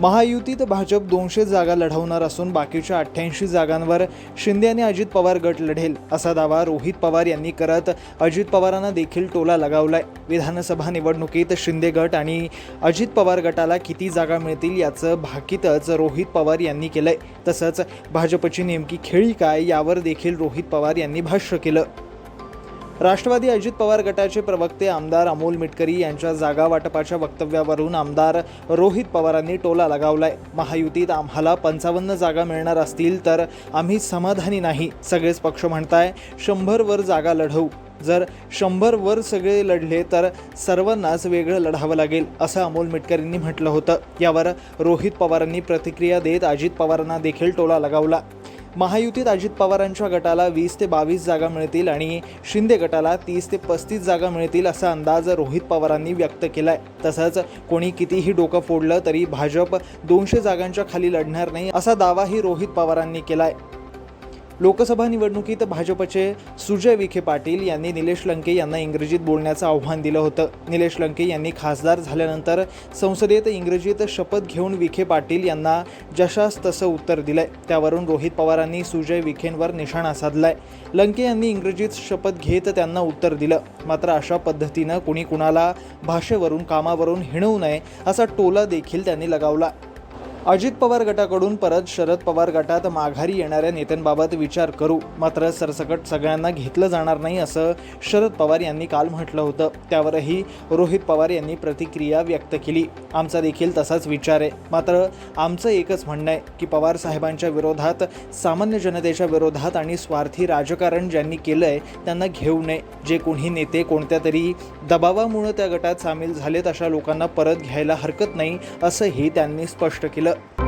महायुतीत भाजप दोनशे जागा लढवणार असून बाकीच्या अठ्ठ्याऐंशी जागांवर शिंदे आणि अजित पवार गट लढेल असा दावा रोहित पवार यांनी करत अजित पवारांना देखील टोला लगावलाय. विधानसभा निवडणुकीत शिंदे गट आणि अजित पवार गटाला किती जागा मिळतील याचं भाकीतच रोहित पवार यांनी केलंय. तसंच भाजपची नेमकी खेळी काय यावर देखील रोहित पवार यांनी भाष्य केलं. राष्ट्रवादी अजित पवार गटाचे प्रवक्ते आमदार अमोल मिटकरी यांच्या जागा वाटपाच्या वक्तव्यावरून आमदार रोहित पवारांनी टोला लगावलाय. महायुतीत आम्हाला पंचावन्न जागा मिळणार असतील तर आम्ही समाधानी नाही सगळेच पक्ष म्हणताय. शंभर वर जागा लढवू. जर शंभर वर सगळे लढले तर सर्वांनाच वेगळं लढावं लागेल असं अमोल मिटकरींनी म्हटलं होतं. यावर रोहित पवारांनी प्रतिक्रिया देत अजित पवारांना देखील टोला लगावला. महायुतीत अजित पवारांच्या गटाला वीस ते बावीस जागा मिळतील आणि शिंदे गटाला तीस ते पस्तीस जागा मिळतील असा अंदाज रोहित पवारांनी व्यक्त केला आहे तसंच कोणी कितीही डोकं फोडलं तरी भाजप दोनशे जागांच्या खाली लढणार नाही असा दावाही रोहित पवारांनी केला आहे लोकसभा निवडणुकीत भाजपचे सुजय विखे पाटील यांनी निलेश लंके यांना इंग्रजीत बोलण्याचं आव्हान दिलं होतं. निलेश लंके यांनी खासदार झाल्यानंतर संसदेत इंग्रजीत शपथ घेऊन विखे पाटील यांना जशास तसं उत्तर दिलंय. त्यावरून रोहित पवारांनी सुजय विखेंवर निशाणा साधलाय. लंके यांनी इंग्रजीत शपथ घेत त्यांना उत्तर दिलं. मात्र अशा पद्धतीनं कुणी कुणाला भाषेवरून कामावरून हिणवू नये असा टोला देखील त्यांनी लगावला. अजित पवार गटाकडून परत शरद पवार गटात माघारी येणाऱ्या नेत्यांबाबत विचार करू. मात्र सरसकट सगळ्यांना घेतलं जाणार नाही असं शरद पवार यांनी काल म्हटलं होतं. त्यावरही रोहित पवार यांनी प्रतिक्रिया व्यक्त केली. आमचा देखील तसाच विचार आहे. मात्र आमचं एकच म्हणणं आहे की पवार साहेबांच्या विरोधात सामान्य जनतेच्या विरोधात आणि स्वार्थी राजकारण ज्यांनी केलं आहे त्यांना घेऊ नये. जे कोणी नेते कोणत्या तरी दबावामुळे त्या गटात सामील झालेत अशा लोकांना परत घ्यायला हरकत नाही असंही त्यांनी स्पष्ट केलं. Bye.